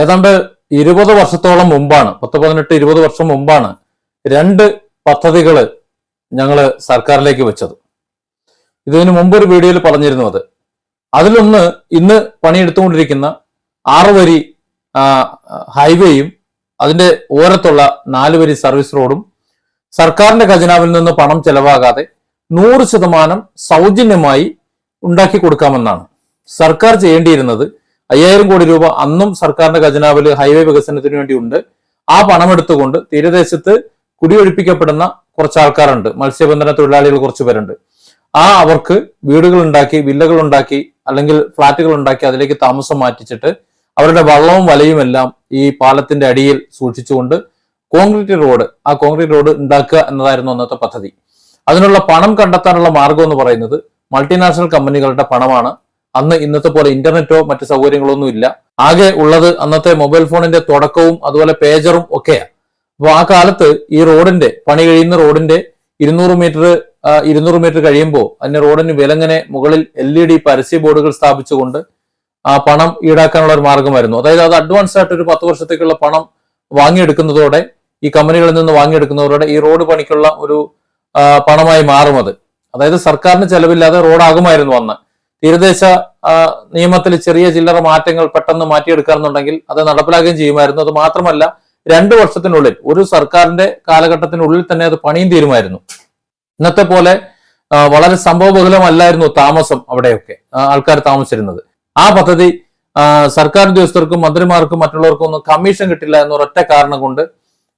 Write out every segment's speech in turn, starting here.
ഏതാണ്ട് ഇരുപത് വർഷത്തോളം മുമ്പാണ് പത്ത് പതിനെട്ട് ഇരുപത് വർഷം മുമ്പാണ് രണ്ട് പദ്ധതികൾ ഞങ്ങൾ സർക്കാരിലേക്ക് വെച്ചത്. ഇതിനു മുമ്പ് ഒരു വീഡിയോയിൽ പറഞ്ഞിരുന്നു അത് അതിലൊന്ന് ഇന്ന് പണിയെടുത്തുകൊണ്ടിരിക്കുന്ന ആറ് വരി ഹൈവേയും അതിന്റെ ഓരത്തുള്ള നാല് വരി സർവീസ് റോഡും സർക്കാരിന്റെ ഖജനാവിൽ നിന്ന് പണം ചെലവാകാതെ നൂറ് ശതമാനം സൗജന്യമായി ഉണ്ടാക്കി കൊടുക്കാമെന്നാണ്. സർക്കാർ ചെയ്യേണ്ടിയിരുന്നത് അയ്യായിരം കോടി രൂപ അന്നും സർക്കാരിന്റെ ഖജനാവിൽ ഹൈവേ വികസനത്തിന് വേണ്ടി ഉണ്ട് ആ പണം എടുത്തുകൊണ്ട് തീരദേശത്ത് കുടിയൊഴിപ്പിക്കപ്പെടുന്ന കുറച്ച് ആൾക്കാരുണ്ട് മത്സ്യബന്ധന തൊഴിലാളികൾ കുറച്ച് പേരുണ്ട്. ആ അവർക്ക് വീടുകൾ ഉണ്ടാക്കി വില്ലകൾ ഉണ്ടാക്കി അല്ലെങ്കിൽ ഫ്ളാറ്റുകൾ ഉണ്ടാക്കി അതിലേക്ക് താമസം മാറ്റിച്ചിട്ട് അവരുടെ വള്ളവും വലയും എല്ലാം ഈ പാലത്തിന്റെ അടിയിൽ സൂക്ഷിച്ചുകൊണ്ട് കോൺക്രീറ്റ് റോഡ് ആ കോൺക്രീറ്റ് റോഡ് ഉണ്ടാക്കുക എന്നതായിരുന്നു അന്നത്തെ പദ്ധതി. അതിനുള്ള പണം കണ്ടെത്താനുള്ള മാർഗം എന്ന് പറയുന്നത് മൾട്ടിനാഷണൽ കമ്പനികളുടെ പണമാണ്. അന്ന് ഇന്നത്തെ പോലെ ഇന്റർനെറ്റോ മറ്റു സൗകര്യങ്ങളോ ഒന്നും ഇല്ല. ആകെ ഉള്ളത് അന്നത്തെ മൊബൈൽ ഫോണിന്റെ തുടക്കവും അതുപോലെ പേജറും ഒക്കെയാണ് അപ്പോൾ ആ കാലത്ത് ഈ റോഡിന്റെ പണി കഴിയുന്ന റോഡിന്റെ ഇരുന്നൂറ് മീറ്റർ ഇരുന്നൂറ് മീറ്റർ കഴിയുമ്പോൾ അതിന്റെ റോഡിന് വിലങ്ങനെ മുകളിൽ എൽ ഇ ഡി പരസ്യ ബോർഡുകൾ സ്ഥാപിച്ചുകൊണ്ട് ആ പണം ഈടാക്കാനുള്ള ഒരു മാർഗമായിരുന്നു. അതായത് അത് അഡ്വാൻസ് ആയിട്ട് ഒരു പത്ത് വർഷത്തേക്കുള്ള പണം വാങ്ങിയെടുക്കുന്നതോടെ ഈ കമ്പനികളിൽ നിന്ന് വാങ്ങിയെടുക്കുന്നവരുടെ ഈ റോഡ് പണിക്കുള്ള ഒരു പണമായി മാറും അത്. അതായത് സർക്കാരിന് ചെലവില്ലാതെ റോഡാകുമായിരുന്നു അന്ന്. തീരദേശ നിയമത്തിൽ ചെറിയ ചില്ലറ മാറ്റങ്ങൾ പെട്ടെന്ന് മാറ്റിയെടുക്കാറുണ്ടെങ്കിൽ അത് നടപ്പിലാക്കുകയും ചെയ്യുമായിരുന്നു. അത് മാത്രമല്ല രണ്ടു വർഷത്തിനുള്ളിൽ ഒരു സർക്കാരിന്റെ കാലഘട്ടത്തിനുള്ളിൽ തന്നെ അത് പണിയും തീരുമായിരുന്നു. ഇന്നത്തെ പോലെ വളരെ സംഭവബഹുലമല്ലായിരുന്നു താമസം അവിടെയൊക്കെ ആൾക്കാർ താമസിച്ചിരുന്നത്. ആ പദ്ധതി സർക്കാർ ഉദ്യോഗസ്ഥർക്കും മന്ത്രിമാർക്കും മറ്റുള്ളവർക്കും ഒന്നും കമ്മീഷൻ കിട്ടില്ല എന്നൊരൊറ്റ കാരണം കൊണ്ട്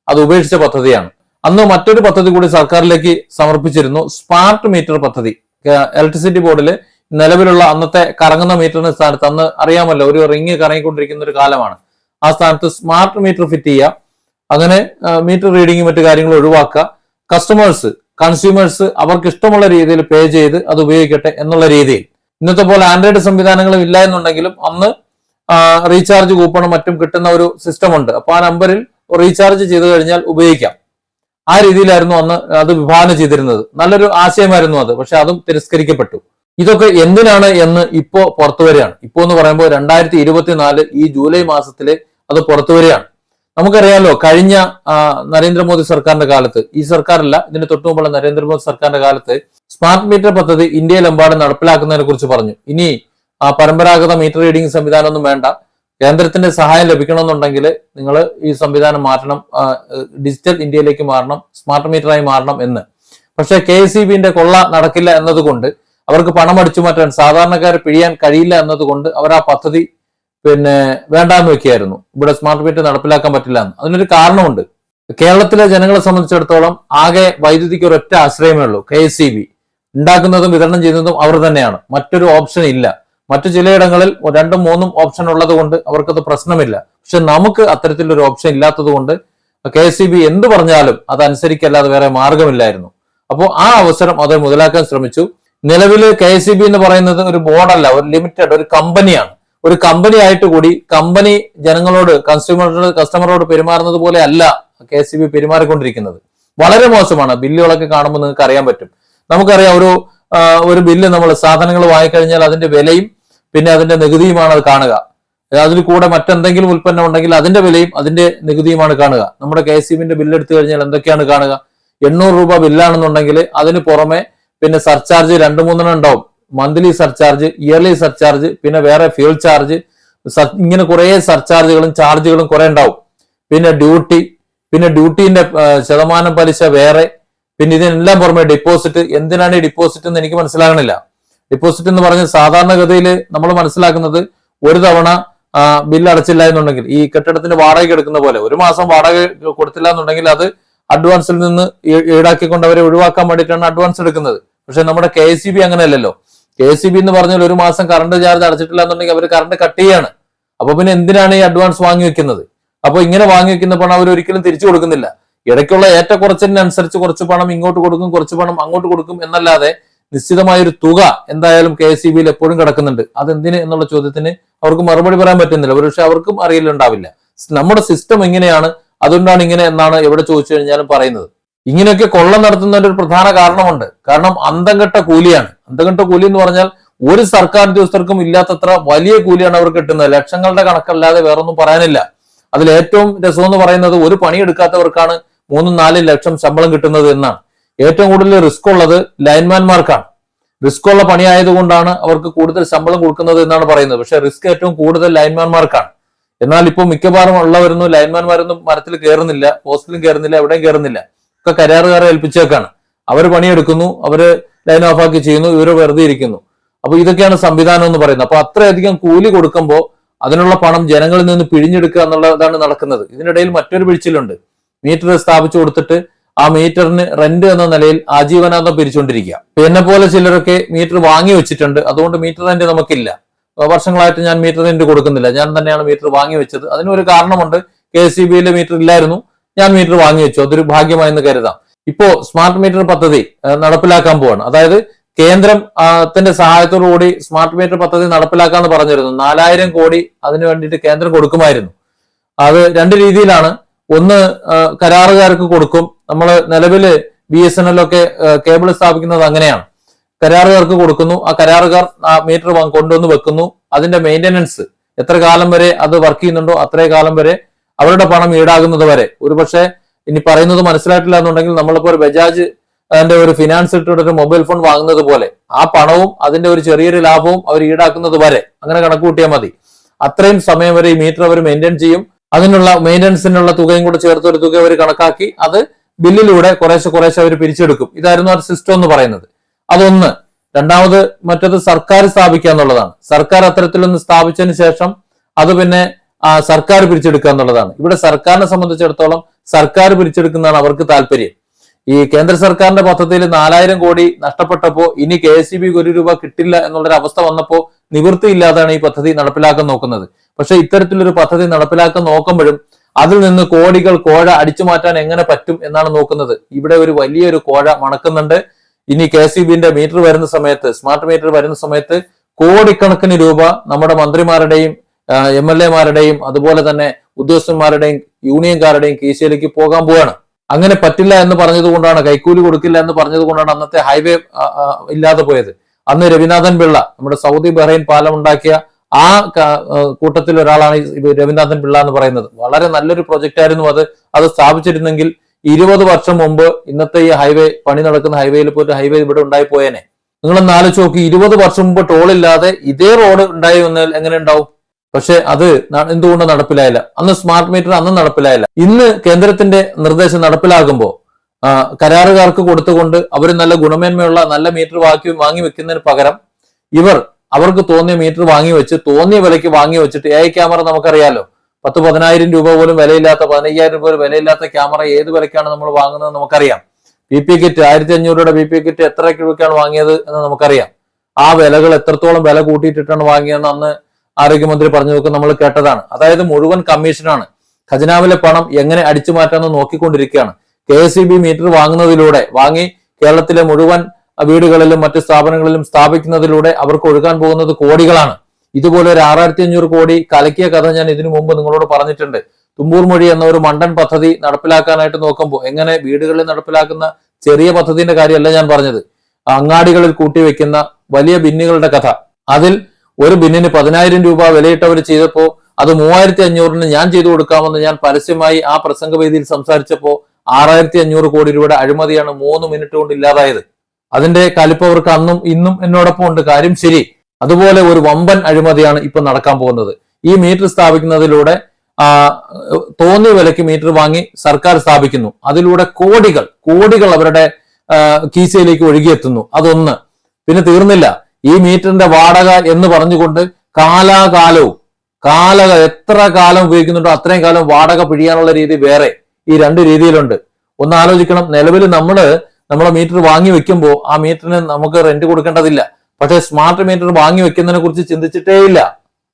അത് ഉപേക്ഷിച്ച പദ്ധതിയാണ്. അന്ന് മറ്റൊരു പദ്ധതി കൂടി സർക്കാരിലേക്ക് സമർപ്പിച്ചിരുന്നു സ്മാർട്ട് മീറ്റർ പദ്ധതി. ഇലക്ട്രിസിറ്റി ബോർഡിൽ നിലവിലുള്ള അന്നത്തെ കറങ്ങുന്ന മീറ്ററിന് സ്ഥാനത്ത് അന്ന് അറിയാമല്ലോ ഒരു റിങ് കറങ്ങിക്കൊണ്ടിരിക്കുന്ന ഒരു കാലമാണ്. ആ സ്ഥാനത്ത് സ്മാർട്ട് മീറ്റർ ഫിറ്റ് ചെയ്യുക അങ്ങനെ മീറ്റർ റീഡിങ്ങും മറ്റു കാര്യങ്ങളും ഒഴിവാക്കുക. കസ്റ്റമേഴ്സ് കൺസ്യൂമേഴ്സ് അവർക്ക് ഇഷ്ടമുള്ള രീതിയിൽ പേ ചെയ്ത് അത് ഉപയോഗിക്കട്ടെ എന്നുള്ള രീതിയിൽ. ഇന്നത്തെ പോലെ ആൻഡ്രോയിഡ് സംവിധാനങ്ങളും ഇല്ല എന്നുണ്ടെങ്കിലും അന്ന് റീചാർജ് കൂപ്പണും മറ്റും കിട്ടുന്ന ഒരു സിസ്റ്റം ഉണ്ട്. അപ്പൊ ആ നമ്പറിൽ റീചാർജ് ചെയ്ത് കഴിഞ്ഞാൽ ഉപയോഗിക്കാം. ആ രീതിയിലായിരുന്നു അന്ന് അത് വിഭാവനം ചെയ്തിരുന്നത്. നല്ലൊരു ആശയമായിരുന്നു അത് പക്ഷെ അതും തിരസ്കരിക്കപ്പെട്ടു. ഇതൊക്കെ എന്തിനാണ് എന്ന് ഇപ്പോ പുറത്തു വരികയാണ്. ഇപ്പോ എന്ന് പറയുമ്പോൾ രണ്ടായിരത്തി ഇരുപത്തിനാല് ഈ ജൂലൈ മാസത്തിൽ അത് പുറത്തു വരികയാണ്. നമുക്കറിയാലോ കഴിഞ്ഞ നരേന്ദ്രമോദി സർക്കാരിന്റെ കാലത്ത് ഈ സർക്കാരല്ല ഇതിന് തൊട്ടു മുമ്പുള്ള നരേന്ദ്രമോദി സർക്കാരിന്റെ കാലത്ത് സ്മാർട്ട് മീറ്റർ പദ്ധതി ഇന്ത്യയിലെമ്പാടും നടപ്പിലാക്കുന്നതിനെ കുറിച്ച് പറഞ്ഞു. ഇനി ആ പരമ്പരാഗത മീറ്റർ റീഡിംഗ് സംവിധാനമൊന്നും വേണ്ട. കേന്ദ്രത്തിന്റെ സഹായം ലഭിക്കണമെന്നുണ്ടെങ്കിൽ നിങ്ങൾ ഈ സംവിധാനം മാറ്റണം ഡിജിറ്റൽ ഇന്ത്യയിലേക്ക് മാറണം സ്മാർട്ട് മീറ്ററായി മാറണം എന്ന്. പക്ഷെ കെ എസ് കൊള്ള നടക്കില്ല എന്നതുകൊണ്ട് അവർക്ക് പണം അടിച്ചു മാറ്റാൻ സാധാരണക്കാരെ പിഴിയാൻ കഴിയില്ല എന്നതുകൊണ്ട് അവർ ആ പദ്ധതി പിന്നെ വേണ്ടാന്ന് വെക്കുകയായിരുന്നു ഇവിടെ സ്മാർട്ട് മീറ്റർ നടപ്പിലാക്കാൻ പറ്റില്ല എന്ന്. അതിനൊരു കാരണമുണ്ട്. കേരളത്തിലെ ജനങ്ങളെ സംബന്ധിച്ചിടത്തോളം ആകെ വൈദ്യുതിക്ക് ഒരൊറ്റ ആശ്രയമേ ഉള്ളൂ. K S B. ഉണ്ടാക്കുന്നതും വിതരണം ചെയ്യുന്നതും അവർ തന്നെയാണ്. മറ്റൊരു ഓപ്ഷൻ ഇല്ല. മറ്റു ചിലയിടങ്ങളിൽ രണ്ടും മൂന്നും ഓപ്ഷൻ ഉള്ളത് കൊണ്ട് അവർക്കത് പ്രശ്നമില്ല. പക്ഷെ നമുക്ക് അത്തരത്തിലൊരു ഓപ്ഷൻ ഇല്ലാത്തത് കൊണ്ട് കെ എസ് ബി എന്ത് പറഞ്ഞാലും അതനുസരിക്കല്ലാതെ വേറെ മാർഗമില്ലായിരുന്നു. അപ്പോൾ ആ അവസരം അത് മുതലാക്കാൻ ശ്രമിച്ചു. നിലവിൽ കെ എസ് ബി എന്ന് പറയുന്നത് ഒരു ബോർഡല്ല ഒരു ലിമിറ്റഡ് ഒരു കമ്പനിയാണ്. ഒരു കമ്പനി ആയിട്ട് കൂടി കമ്പനി ജനങ്ങളോട് കൺസ്യൂമറോട് കസ്റ്റമറോട് പെരുമാറുന്നത് പോലെ അല്ല കെ എസ് ബി പെരുമാറിക്കൊണ്ടിരിക്കുന്നത്. വളരെ മോശമാണ്. ബില്ലുകളൊക്കെ കാണുമ്പോൾ നിങ്ങൾക്ക് അറിയാൻ പറ്റും. നമുക്കറിയാം ഒരു ഒരു ബില്ല് നമ്മൾ സാധനങ്ങൾ വാങ്ങിക്കഴിഞ്ഞാൽ അതിന്റെ വിലയും പിന്നെ അതിന്റെ നികുതിയുമാണ് അത് കാണുക. അതിൽ കൂടെ മറ്റെന്തെങ്കിലും ഉൽപ്പന്നം ഉണ്ടെങ്കിൽ അതിന്റെ വിലയും അതിന്റെ നികുതിയുമാണ് കാണുക. നമ്മുടെ കെ ബിന്റെ ബില്ല് എടുത്തു കഴിഞ്ഞാൽ എന്തൊക്കെയാണ് കാണുക? എണ്ണൂറ് രൂപ ബില്ലാണെന്നുണ്ടെങ്കിൽ അതിന് പുറമെ പിന്നെ സർചാർജ് രണ്ട് മൂന്നെണ്ണം ഉണ്ടാവും. മന്ത്ലി സർചാർജ് ഇയർലി സർചാർജ് പിന്നെ വേറെ ഫ്യൂൽ ചാർജ് ഇങ്ങനെ കുറെ സർചാർജുകളും ചാർജുകളും കുറെ ഉണ്ടാവും. പിന്നെ ഡ്യൂട്ടി പിന്നെ ഡ്യൂട്ടീന്റെ ശതമാനം പലിശ വേറെ പിന്നെ ഇതിനെല്ലാം പുറമെ ഡിപ്പോസിറ്റ് എന്തിനാണ് ഈ ഡിപ്പോസിറ്റ് എന്ന് എനിക്ക് മനസ്സിലാകണില്ല. ഡിപ്പോസിറ്റ് എന്ന് പറഞ്ഞ സാധാരണഗതിയിൽ നമ്മൾ മനസ്സിലാക്കുന്നത് ഒരു തവണ ബില്ല് അടച്ചില്ല എന്നുണ്ടെങ്കിൽ ഈ കെട്ടിടത്തിന്റെ വാടക എടുക്കുന്ന പോലെ ഒരു മാസം വാടക കൊടുത്തില്ല എന്നുണ്ടെങ്കിൽ അത് അഡ്വാൻസിൽ നിന്ന് ഈടാക്കിക്കൊണ്ട് അവരെ ഒഴിവാക്കാൻ വേണ്ടിയിട്ടാണ് അഡ്വാൻസ് എടുക്കുന്നത്. പക്ഷെ നമ്മുടെ കെ എസ് സി ബി അങ്ങനെയല്ലല്ലോ. കെ എസ് സി ബി എന്ന് പറഞ്ഞാൽ ഒരു മാസം കറണ്ട് ചാർജ് അടച്ചിട്ടില്ല എന്നുണ്ടെങ്കിൽ അവർ കറണ്ട് കട്ട് ചെയ്യാണ്. അപ്പൊ പിന്നെ എന്തിനാണ് ഈ അഡ്വാൻസ് വാങ്ങി വെക്കുന്നത്? അപ്പൊ ഇങ്ങനെ വാങ്ങി വെക്കുന്ന പണം അവർ ഒരിക്കലും തിരിച്ചു കൊടുക്കുന്നില്ല. ഇടയ്ക്കുള്ള ഏറ്റക്കുറച്ചിനനുസരിച്ച് കുറച്ച് പണം ഇങ്ങോട്ട് കൊടുക്കും കുറച്ച് പണം അങ്ങോട്ട് കൊടുക്കും എന്നല്ലാതെ നിശ്ചിതമായ ഒരു തുക എന്തായാലും കെ എസ് ബിയിൽ എപ്പോഴും കിടക്കുന്നുണ്ട്. അതെന്തിന് എന്നുള്ള ചോദ്യത്തിന് അവർക്ക് മറുപടി പറയാൻ പറ്റുന്നില്ല. പക്ഷെ അവർക്കും അറിയില്ലുണ്ടാവില്ല നമ്മുടെ സിസ്റ്റം ഇങ്ങനെയാണ്. അതുകൊണ്ടാണ് ഇങ്ങനെ എന്നാണ് എവിടെ ചോദിച്ചു കഴിഞ്ഞാലും പറയുന്നത്. ഇങ്ങനെയൊക്കെ കൊള്ള നടത്തുന്നതിന്റെ ഒരു പ്രധാന കാരണമുണ്ട്. കാരണം അന്തംകെട്ട കൂലിയാണ്. അന്തംകെട്ട കൂലി എന്ന് പറഞ്ഞാൽ ഒരു സർക്കാർ ഉദ്യോഗസ്ഥർക്കും ഇല്ലാത്തത്ര വലിയ കൂലിയാണ് അവർ കിട്ടുന്നത്. ലക്ഷങ്ങളുടെ കണക്കല്ലാതെ വേറൊന്നും പറയാനില്ല. അതിൽ ഏറ്റവും രസം എന്ന് പറയുന്നത് ഒരു പണിയെടുക്കാത്തവർക്കാണ് മൂന്നും നാലും ലക്ഷം ശമ്പളം കിട്ടുന്നത് എന്നാണ്. ഏറ്റവും കൂടുതൽ റിസ്ക് ഉള്ളത് ലൈൻമാൻമാർക്കാണ്. റിസ്ക് ഉള്ള പണിയായതുകൊണ്ടാണ് അവർക്ക് കൂടുതൽ ശമ്പളം കൊടുക്കുന്നത് എന്നാണ് പറയുന്നത്. പക്ഷെ റിസ്ക് ഏറ്റവും കൂടുതൽ ലൈൻമാൻമാർക്കാണ്. എന്നാൽ ഇപ്പോൾ മിക്കവാറും ഉള്ളവരൊന്നും ലൈൻമാൻമാരൊന്നും മരത്തിൽ കയറുന്നില്ല പോസ്റ്റിലും കയറുന്നില്ല എവിടെയും കയറുന്നില്ല. ഒക്കെ കരാറുകാരെ ഏൽപ്പിച്ചേക്കാണ്. അവർ പണിയെടുക്കുന്നു അവർ ലൈൻ ഓഫ് ആക്കി ചെയ്യുന്നു ഇവർ വെറുതെ ഇരിക്കുന്നു. അപ്പൊ ഇതൊക്കെയാണ് സംവിധാനം എന്ന് പറയുന്നത്. അപ്പൊ അത്രയധികം കൂലി കൊടുക്കുമ്പോൾ അതിനുള്ള പണം ജനങ്ങളിൽ നിന്ന് പിഴിഞ്ഞെടുക്കുക എന്നുള്ളതാണ് നടക്കുന്നത്. ഇതിനിടയിൽ മറ്റൊരു വീഴ്ചയിലുണ്ട് മീറ്റർ സ്ഥാപിച്ചു കൊടുത്തിട്ട് ആ മീറ്ററിന് റെന്റ് എന്ന നിലയിൽ ആജീവനാന്തം പിരിച്ചുകൊണ്ടിരിക്കുക. എന്നെ പോലെ ചിലരൊക്കെ മീറ്റർ വാങ്ങി വെച്ചിട്ടുണ്ട്. അതുകൊണ്ട് മീറ്റർ റെന്റ് നമുക്കില്ല. വർഷങ്ങളായിട്ട് ഞാൻ മീറ്റർ റെന്റ് കൊടുക്കുന്നില്ല. ഞാൻ തന്നെയാണ് മീറ്റർ വാങ്ങി വെച്ചത്. അതിനൊരു കാരണമുണ്ട്. കെ എസ് സി ബിയിലെ മീറ്റർ ഇല്ലായിരുന്നു. ഞാൻ മീറ്റർ വാങ്ങി വെച്ചു. അതൊരു ഭാഗ്യമായെന്ന് കരുതാം. ഇപ്പോ സ്മാർട്ട് മീറ്റർ പദ്ധതി നടപ്പിലാക്കാൻ പോവാണ്. അതായത് കേന്ദ്രം ത്തിന്റെ സഹായത്തോടുകൂടി സ്മാർട്ട് മീറ്റർ പദ്ധതി നടപ്പിലാക്കാന്ന് പറഞ്ഞിരുന്നു. നാലായിരം കോടി അതിനു വേണ്ടിയിട്ട് കേന്ദ്രം കൊടുക്കുമായിരുന്നു. അത് രണ്ട് രീതിയിലാണ്. ഒന്ന് കരാറുകാർക്ക് കൊടുക്കും. നമ്മൾ നിലവിൽ ബി എസ് എൻ എൽ ഒക്കെ കേബിൾ സ്ഥാപിക്കുന്നത് അങ്ങനെയാണ്. കരാറുകാർക്ക് കൊടുക്കുന്നു. ആ കരാറുകാർ ആ മീറ്റർ കൊണ്ടുവന്ന് വെക്കുന്നു. അതിന്റെ മെയിന്റനൻസ് എത്ര കാലം വരെ അത് വർക്ക് ചെയ്യുന്നുണ്ടോ അത്രേ കാലം വരെ അവരുടെ പണം ഈടാകുന്നത് വരെ. ഒരുപക്ഷെ ഇനി പറയുന്നത് മനസ്സിലായിട്ടില്ല എന്നുണ്ടെങ്കിൽ നമ്മളിപ്പോ ഒരു ബജാജ് അതിന്റെ ഒരു ഫിനാൻസ് ഇട്ടിട്ട് ഒരു മൊബൈൽ ഫോൺ വാങ്ങുന്നത് പോലെ ആ പണവും അതിന്റെ ഒരു ചെറിയൊരു ലാഭവും അവർ ഈടാക്കുന്നത് വരെ അങ്ങനെ കണക്ക് കൂട്ടിയാൽ മതി. അത്രയും സമയം വരെ ഈ മീറ്റർ അവർ മെയിന്റെയിൻ ചെയ്യും. അതിനുള്ള മെയിന്റനൻസിനുള്ള തുകയും കൂടെ ചേർത്ത് ഒരു തുക അവർ കണക്കാക്കി അത് ബില്ലിലൂടെ കുറേശ്ശെ കുറേശ്ശെ അവർ പിരിച്ചെടുക്കും. ഇതായിരുന്നു ആ സിസ്റ്റം എന്ന് പറയുന്നത്. അതൊന്ന്. രണ്ടാമത് മറ്റത് സർക്കാർ സ്ഥാപിക്കുക എന്നുള്ളതാണ്. സർക്കാർ അത്തരത്തിലൊന്ന് സ്ഥാപിച്ചതിന് ശേഷം അത് പിന്നെ സർക്കാർ പിരിച്ചെടുക്കുക എന്നുള്ളതാണ്. ഇവിടെ സർക്കാരിനെ സംബന്ധിച്ചിടത്തോളം സർക്കാർ പിരിച്ചെടുക്കുന്നതാണ് അവർക്ക് താല്പര്യം. ഈ കേന്ദ്ര സർക്കാരിന്റെ പദ്ധതിയിൽ നാലായിരം കോടി നഷ്ടപ്പെട്ടപ്പോ ഇനി കെ എസ് ഒരു രൂപ കിട്ടില്ല എന്നുള്ളൊരു അവസ്ഥ വന്നപ്പോ നിവൃത്തിയില്ലാതാണ് ഈ പദ്ധതി നടപ്പിലാക്കാൻ നോക്കുന്നത്. പക്ഷെ ഇത്തരത്തിലൊരു പദ്ധതി നടപ്പിലാക്കാൻ നോക്കുമ്പോഴും അതിൽ നിന്ന് കോടികൾ കോഴ അടിച്ചു മാറ്റാൻ എങ്ങനെ പറ്റും എന്നാണ് നോക്കുന്നത്. ഇവിടെ ഒരു വലിയൊരു കോഴ മണക്കുന്നുണ്ട്. ഇനി കെ സി ബിന്റെ മീറ്റർ വരുന്ന സമയത്ത് സ്മാർട്ട് മീറ്റർ വരുന്ന സമയത്ത് കോടിക്കണക്കിന് രൂപ നമ്മുടെ മന്ത്രിമാരുടെയും എം എൽ എമാരുടെയും അതുപോലെ തന്നെ ഉദ്യോഗസ്ഥന്മാരുടെയും യൂണിയൻകാരുടെയും കീശയിലേക്ക് പോകാൻ പോവാണ്. അങ്ങനെ പറ്റില്ല എന്ന് പറഞ്ഞതുകൊണ്ടാണ് കൈക്കൂലി കൊടുക്കില്ല എന്ന് പറഞ്ഞതുകൊണ്ടാണ് അന്നത്തെ ഹൈവേ ഇല്ലാതെ പോയത്. അന്ന് രവിനാഥൻ പിള്ള നമ്മുടെ സൗദി ബഹ്റൈൻ പാലം ഉണ്ടാക്കിയ ആ കൂട്ടത്തിൽ ഒരാളാണ് രവിനാഥൻ പിള്ള എന്ന് പറയുന്നത്. വളരെ നല്ലൊരു പ്രൊജക്റ്റ് ആയിരുന്നു അത്. അത് സ്ഥാപിച്ചിരുന്നെങ്കിൽ ഇരുപത് വർഷം മുമ്പ് ഇന്നത്തെ ഈ ഹൈവേ പണി നടക്കുന്ന ഹൈവേയിൽ പോയിട്ട് ഹൈവേ ഇവിടെ ഉണ്ടായി പോയേനെ. നിങ്ങളൊന്ന് ആലോചിച്ച് നോക്കി ഇരുപത് വർഷം മുമ്പ് ടോളില്ലാതെ ഇതേ റോഡ് ഉണ്ടായി വന്നാൽ എങ്ങനെ ഉണ്ടാവും? പക്ഷെ അത് എന്തുകൊണ്ട് നടപ്പിലായില്ല. അന്ന് സ്മാർട്ട് മീറ്റർ അന്ന് നടപ്പിലായില്ല. ഇന്ന് കേന്ദ്രത്തിന്റെ നിർദ്ദേശം നടപ്പിലാകുമ്പോൾ കരാറുകാർക്ക് കൊടുത്തുകൊണ്ട് അവർ നല്ല ഗുണമേന്മയുള്ള നല്ല മീറ്റർ വാക്കി വാങ്ങി വെക്കുന്നതിന് പകരം ഇവർ അവർക്ക് തോന്നിയ മീറ്റർ വാങ്ങി വെച്ച് തോന്നിയ വിലയ്ക്ക് വാങ്ങി വെച്ചിട്ട് എ ക്യാമറ നമുക്കറിയാലോ. പത്ത് പതിനായിരം രൂപ പോലും വിലയില്ലാത്ത പതിനയ്യായിരം രൂപ പോലും വിലയില്ലാത്ത ക്യാമറ ഏത് വിലക്കാണ് നമ്മൾ വാങ്ങുന്നത് നമുക്കറിയാം. ബി പി കിറ്റ് ആയിരത്തി അഞ്ഞൂറ് രൂപയുടെ ബി പി കിറ്റ് എത്ര രൂപയ്ക്കാണ് വാങ്ങിയത് എന്ന് നമുക്കറിയാം. ആ വിലകൾ എത്രത്തോളം വില കൂട്ടിയിട്ടിട്ടാണ് വാങ്ങിയതെന്ന് അന്ന് ആരോഗ്യമന്ത്രി പറഞ്ഞതൊക്കെ നമ്മൾ കേട്ടതാണ്. അതായത് മുഴുവൻ കമ്മീഷനാണ് ഖജനാവിലെ പണം എങ്ങനെ അടിച്ചു മാറ്റാമെന്ന് നോക്കിക്കൊണ്ടിരിക്കുകയാണ്. കെ എസ് മീറ്റർ വാങ്ങുന്നതിലൂടെ വാങ്ങി കേരളത്തിലെ മുഴുവൻ വീടുകളിലും മറ്റ് സ്ഥാപനങ്ങളിലും സ്ഥാപിക്കുന്നതിലൂടെ അവർക്ക് ഒഴുകാൻ പോകുന്നത് കോടികളാണ്. ഇതുപോലെ ഒരു ആറായിരത്തി അഞ്ഞൂറ് കോടി കലക്കിയ കഥ ഞാൻ ഇതിനു മുമ്പ് നിങ്ങളോട് പറഞ്ഞിട്ടുണ്ട്. തുമ്പൂർ മൊഴി എന്ന ഒരു മണ്ടൻ പദ്ധതി നടപ്പിലാക്കാനായിട്ട് നോക്കുമ്പോൾ എങ്ങനെ വീടുകളിൽ നടപ്പിലാക്കുന്ന ചെറിയ പദ്ധതിന്റെ കാര്യമല്ല ഞാൻ പറഞ്ഞത്. അങ്ങാടികളിൽ കൂട്ടിവെക്കുന്ന വലിയ ബിന്നുകളുടെ കഥ. അതിൽ ഒരു ബിന്നിന് പതിനായിരം രൂപ വിലയിട്ടവർ ചെയ്തപ്പോൾ അത് മൂവായിരത്തി അഞ്ഞൂറിന് ഞാൻ ചെയ്തു കൊടുക്കാമെന്ന് ഞാൻ പരസ്യമായി ആ പ്രസംഗവേദിയിൽ സംസാരിച്ചപ്പോൾ ആറായിരത്തി അഞ്ഞൂറ് കോടി രൂപയുടെ അഴിമതിയാണ് മൂന്ന് മിനിറ്റ് കൊണ്ട് ഇല്ലാതായത്. അതിന്റെ കലിപ്പവർക്ക് അന്നും ഇന്നും എന്നോടൊപ്പം ഉണ്ട്. കാര്യം ശരി അതുപോലെ ഒരു വമ്പൻ അഴിമതിയാണ് ഇപ്പൊ നടക്കാൻ പോകുന്നത്. ഈ മീറ്റർ സ്ഥാപിക്കുന്നതിലൂടെ തോന്നിയ വിലയ്ക്ക് മീറ്റർ വാങ്ങി സർക്കാർ സ്ഥാപിക്കുന്നു. അതിലൂടെ കോടികൾ കോടികൾ അവരുടെ കീശയിലേക്ക് ഒഴുകിയെത്തുന്നു. അതൊന്ന്. പിന്നെ തീർന്നില്ല. ഈ മീറ്ററിന്റെ വാടക എന്ന് പറഞ്ഞുകൊണ്ട് കാലാകാലവും കാല എത്ര കാലം ഉപയോഗിക്കുന്നുണ്ടോ അത്രയും കാലം വാടക പിഴിയാനുള്ള രീതി വേറെ ഈ രണ്ട് രീതിയിലുണ്ട്. ഒന്ന് ആലോചിക്കണം നിലവിൽ നമ്മൾ നമ്മളെ മീറ്റർ വാങ്ങി വെക്കുമ്പോൾ ആ മീറ്ററിന് നമുക്ക് റെന്റ് കൊടുക്കേണ്ടതില്ല. പക്ഷേ സ്മാർട്ട് മീറ്റർ വാങ്ങി വെക്കുന്നതിനെ കുറിച്ച് ചിന്തിച്ചിട്ടേ ഇല്ല.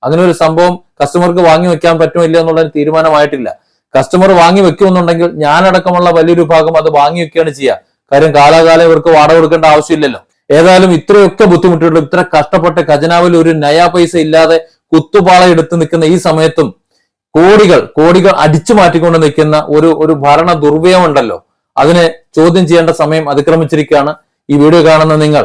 അങ്ങനെ ഒരു സംഭവം കസ്റ്റമർക്ക് വാങ്ങി വെക്കാൻ പറ്റുമോ ഇല്ല എന്നുള്ള തീരുമാനമായിട്ടില്ല. കസ്റ്റമർ വാങ്ങി വെക്കുമെന്നുണ്ടെങ്കിൽ ഞാനടക്കമുള്ള വലിയൊരു ഭാഗം അത് വാങ്ങി വെക്കുകയാണ് ചെയ്യുക. കാര്യം കാലാകാലം ഇവർക്ക് വാടക കൊടുക്കേണ്ട ആവശ്യമില്ലല്ലോ. ഏതായാലും ഇത്രയൊക്കെ ബുദ്ധിമുട്ടിട്ടും ഇത്ര കഷ്ടപ്പെട്ട് ഖജനാവിൽ ഒരു നയാ പൈസ ഇല്ലാതെ കുത്തുപാള എടുത്ത് നിൽക്കുന്ന ഈ സമയത്തും കോടികൾ കോടികൾ അടിച്ചു മാറ്റിക്കൊണ്ട് നിൽക്കുന്ന ഒരു ഒരു ഭരണ ദുർവ്യയം ഉണ്ടല്ലോ അതിനെ ചോദ്യം ചെയ്യേണ്ട സമയം അതിക്രമിച്ചിരിക്കുകയാണ് ഈ വീഡിയോ കാണുന്ന നിങ്ങൾ.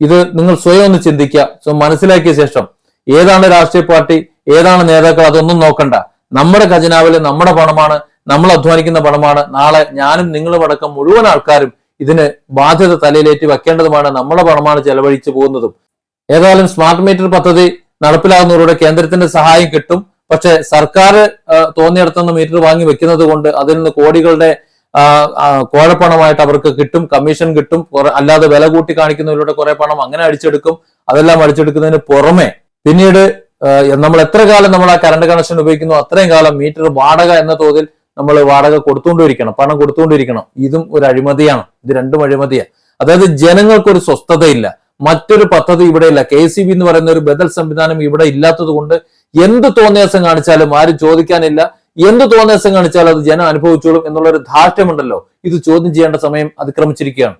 ഇത് നിങ്ങൾ സ്വയം ഒന്ന് ചിന്തിക്കുക. സോ മനസ്സിലാക്കിയ ശേഷം ഏതാണ് രാഷ്ട്രീയ പാർട്ടി ഏതാണ് നേതാക്കൾ അതൊന്നും നോക്കണ്ട. നമ്മുടെ ഖജനാവിൽ നമ്മുടെ പണമാണ് നമ്മൾ അധ്വാനിക്കുന്ന പണമാണ്. നാളെ ഞാനും നിങ്ങളും അടക്കം മുഴുവൻ ആൾക്കാരും ഇതിന് ബാധ്യത തലയിലേറ്റി വെക്കേണ്ടതുമാണ് നമ്മളെ പണമാണ് ചെലവഴിച്ചു പോകുന്നതും. ഏതായാലും സ്മാർട്ട് മീറ്റർ പദ്ധതി നടപ്പിലാകുന്നവരുടെ കേന്ദ്രത്തിന്റെ സഹായം കിട്ടും. പക്ഷെ സർക്കാർ തോന്നിയിടത്തുനിന്ന് മീറ്റർ വാങ്ങി വെക്കുന്നത് കൊണ്ട് അതിൽ നിന്ന് കോടികളുടെ കോഴപ്പണമായിട്ട് അവർക്ക് കിട്ടും കമ്മീഷൻ കിട്ടും. അല്ലാതെ വില കൂട്ടി കാണിക്കുന്നവരുടെ കുറെ പണം അങ്ങനെ അടിച്ചെടുക്കും. അതെല്ലാം അടിച്ചെടുക്കുന്നതിന് പുറമെ പിന്നീട് നമ്മൾ എത്ര കാലം നമ്മൾ ആ കറണ്ട് കണക്ഷൻ ഉപയോഗിക്കുന്നു അത്രയും കാലം മീറ്റർ വാടക എന്ന തോതിൽ നമ്മൾ വാടക കൊടുത്തുകൊണ്ടിരിക്കണം പണം കൊടുത്തുകൊണ്ടിരിക്കണം. ഇതും ഒരു അഴിമതിയാണ്. ഇത് രണ്ടും അഴിമതിയാണ് അതായത് ജനങ്ങൾക്കൊരു സ്വസ്ഥതയില്ല. മറ്റൊരു പദ്ധതി ഇവിടെയില്ല കെ സി ബി എന്ന് പറയുന്ന ഒരു ബദൽ സംവിധാനം ഇവിടെ ഇല്ലാത്തത് കൊണ്ട് എന്ത് തോന്നിയാസം കാണിച്ചാലും ആരും ചോദിക്കാനില്ല. എന്ത് തോന്നിയാസം കാണിച്ചാലും അത് ജനം അനുഭവിച്ചോളും എന്നുള്ള ഒരു ധാർഷ്ട്യമുണ്ടല്ലോ. ഇത് ചോദ്യം ചെയ്യേണ്ട സമയം അതിക്രമിച്ചിരിക്കുകയാണ്.